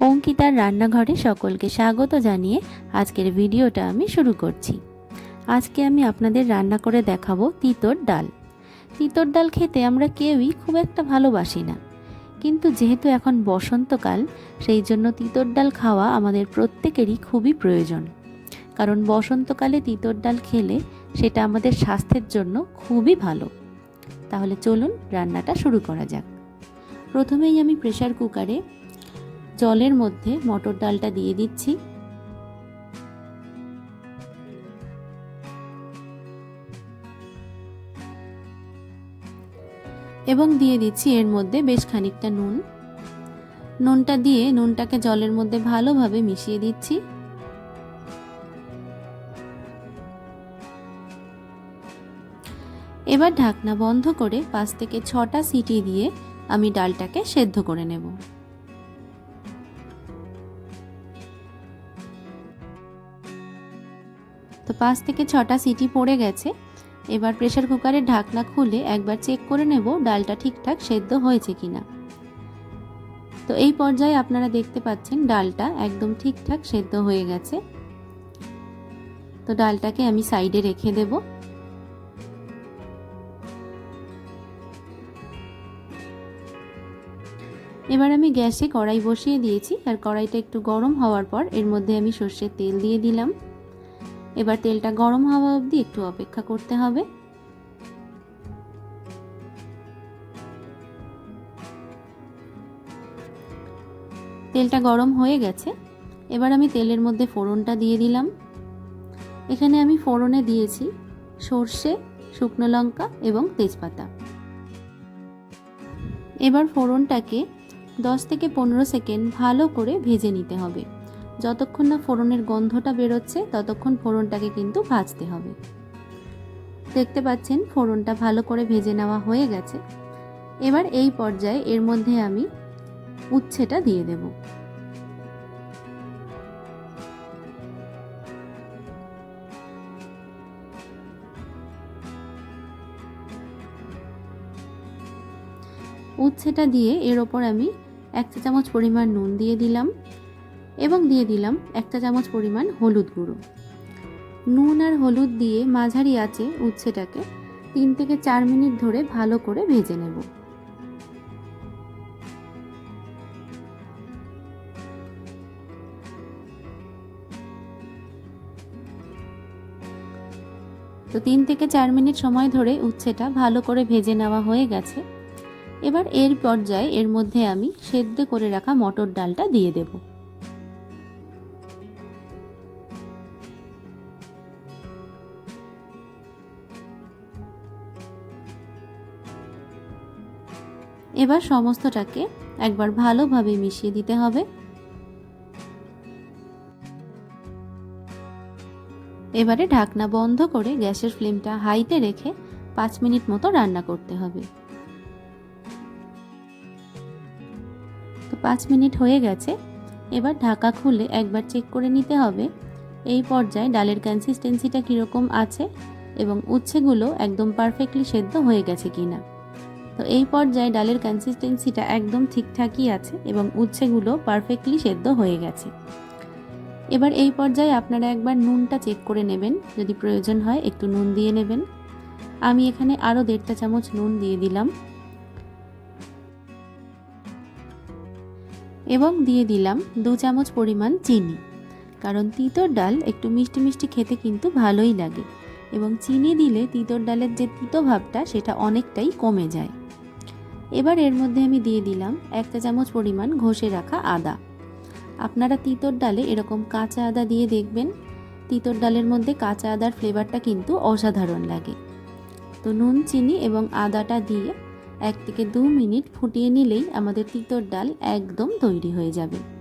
অঙ্কিতার রান্নাঘরে সকলকে স্বাগত জানিয়ে আজকের ভিডিওটা আমি শুরু করছি। আজকে আমি আপনাদের রান্না করে দেখাবো তিতর ডাল। তিতর ডাল খেতে আমরা কেউই খুব একটা ভালোবাসি না। কিন্তু যেহেতু এখন বসন্তকাল, সেই জন্য তিতর ডাল খাওয়া আমাদের প্রত্যেকেরই খুবই প্রয়োজন। কারণ বসন্তকালে তিতর ডাল খেলে সেটা আমাদের স্বাস্থ্যের জন্য খুবই ভালো। তাহলে চলুন রান্নাটা শুরু করা যাক। প্রথমেই আমি প্রেসার কুকারে জলের মধ্যে মটর ডালটা দিয়ে দিচ্ছি। এবং দিয়ে দিচ্ছি এর মধ্যে বেশ খানিকটা নুন। নুনটা দিয়ে নুনটাকে জলের মধ্যে ভালোভাবে মিশিয়ে দিচ্ছি। এবার ঢাকনা বন্ধ করে পাঁচ থেকে ছটা সিটি দিয়ে আমি ডালটাকে সেদ্ধ করে নেব। তো পাঁচ থেকে ছটা সিটি পড়ে গেছে। এবার প্রেশার কুকারের ঢাকনা খুলে একবার চেক করে নেব ডালটা ঠিকঠাক সেদ্ধ হয়েছে কিনা। তো এই পর্যায়ে আপনারা দেখতে পাচ্ছেন ডালটা একদম ঠিকঠাক সেদ্ধ হয়ে গেছে। তো ডালটাকে আমি সাইডে রেখে দেব। এবার আমি গ্যাসে কড়াই বসিয়ে দিয়েছি আর কড়াইটা একটু গরম হওয়ার পর এর মধ্যে আমি সর্ষের তেল দিয়ে দিলাম। এবার তেলটা গরম হওয়া অবধি একটু অপেক্ষা করতে হবে। তেলটা গরম হয়ে গেছে। এবার আমি তেলের মধ্যে ফোড়নটা দিয়ে দিলাম। এখানে আমি ফোড়নে দিয়েছি সর্ষে, শুকনো লঙ্কা এবং তেজপাতা। এবার ফোড়নটাকে দশ থেকে পনেরো সেকেন্ড ভালো করে ভেজে নিতে হবে। যতক্ষণ না ফোড়নের গন্ধটা বেরোচ্ছে, ততক্ষণ ফোড়নটাকে কিন্তু ভাজতে হবে। দেখতে পাচ্ছেন, ফোড়নটা ভালো করে ভেজে নেওয়া হয়ে গেছে। এবার এই পর্যায়ে এর মধ্যে আমি উচ্ছেটা দিয়ে দেব। উচ্ছেটা দিয়ে এর ওপর আমি এক চা চামচ পরিমাণ নুন দিয়ে দিলাম। এবং দিয়ে দিলাম একটা চামচ পরিমাণ হলুদ গুঁড়ো। নুন আর হলুদ দিয়ে মাঝারি আছে উচ্ছেটাকে তিন থেকে চার মিনিট ধরে ভালো করে ভেজে নেব। তো তিন থেকে চার মিনিট সময় ধরে উচ্ছেটা ভালো করে ভেজে নেওয়া হয়ে গেছে। এবার এর পর্যায়ে এর মধ্যে আমি সেদ্ধ করে রাখা মটর ডালটা দিয়ে দেবো। এবার সমস্তটাকে একবার ভালোভাবে মিশিয়ে দিতে হবে। এবারে ঢাকনা বন্ধ করে গ্যাসের ফ্লেমটা হাইতে রেখে পাঁচ মিনিট মতো রান্না করতে হবে। তো পাঁচ মিনিট হয়ে গেছে। এবার ঢাকা খুলে একবার চেক করে নিতে হবে এই পর্যায়ে ডালের কনসিস্টেন্সিটা কীরকম আছে এবং উচ্ছেগুলো একদম পারফেক্টলি সেদ্ধ হয়ে গেছে কিনা। তো এই পর্যায়ে ডালের কনসিস্টেন্সিটা একদম ঠিকঠাকই আছে এবং উচ্ছেগুলো পারফেক্টলি সেদ্ধ হয়ে গেছে। এবার এই পর্যায়ে আপনারা একবার নুনটা চেক করে নেবেন, যদি প্রয়োজন হয় একটু নুন দিয়ে নেবেন। আমি এখানে আরও দেড়টা চামচ নুন দিয়ে দিলাম। এবং দিয়ে দিলাম দু চামচ পরিমাণ চিনি, কারণ তিতর ডাল একটু মিষ্টি মিষ্টি খেতে কিন্তু ভালোই লাগে এবং চিনি দিলে তিতর ডালের যে তিতো ভাবটা সেটা অনেকটাই কমে যায়। এবার এর মধ্যে আমি দিয়ে দিলাম একটা চামচ পরিমাণ ঘষে রাখা আদা। আপনারা তিতর ডালে এরকম কাঁচা আদা দিয়ে দেখবেন। তিতর ডালের মধ্যে কাঁচা আদার ফ্লেভারটা কিন্তু অসাধারণ লাগে। তো নুন, চিনি এবং আদাটা দিয়ে এক থেকে দু মিনিট ফুটিয়ে নিলেই আমাদের তিতর ডাল একদম তৈরি হয়ে যাবে।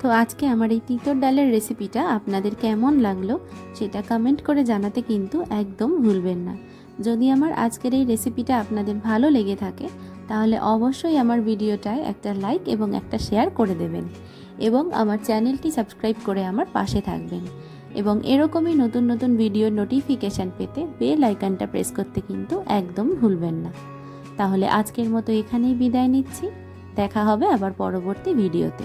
তো আজকে আমার এই তিতর ডালের রেসিপিটা আপনাদের কেমন লাগল সেটা কমেন্ট করে জানাতে কিন্তু একদম ভুলবেন না। যদি আমার আজকের এই রেসিপিটা আপনাদের ভালো লেগে থাকে, তাহলে অবশ্যই আমার ভিডিওটায় একটা লাইক এবং একটা শেয়ার করে দেবেন এবং আমার চ্যানেলটি সাবস্ক্রাইব করে আমার পাশে থাকবেন এবং এরকমই নতুন নতুন ভিডিও নোটিফিকেশান পেতে বেল আইকনটা প্রেস করতে কিন্তু একদম ভুলবেন না। তাহলে আজকের মতো এখানেই বিদায় নিচ্ছি, দেখা হবে আবার পরবর্তী ভিডিওতে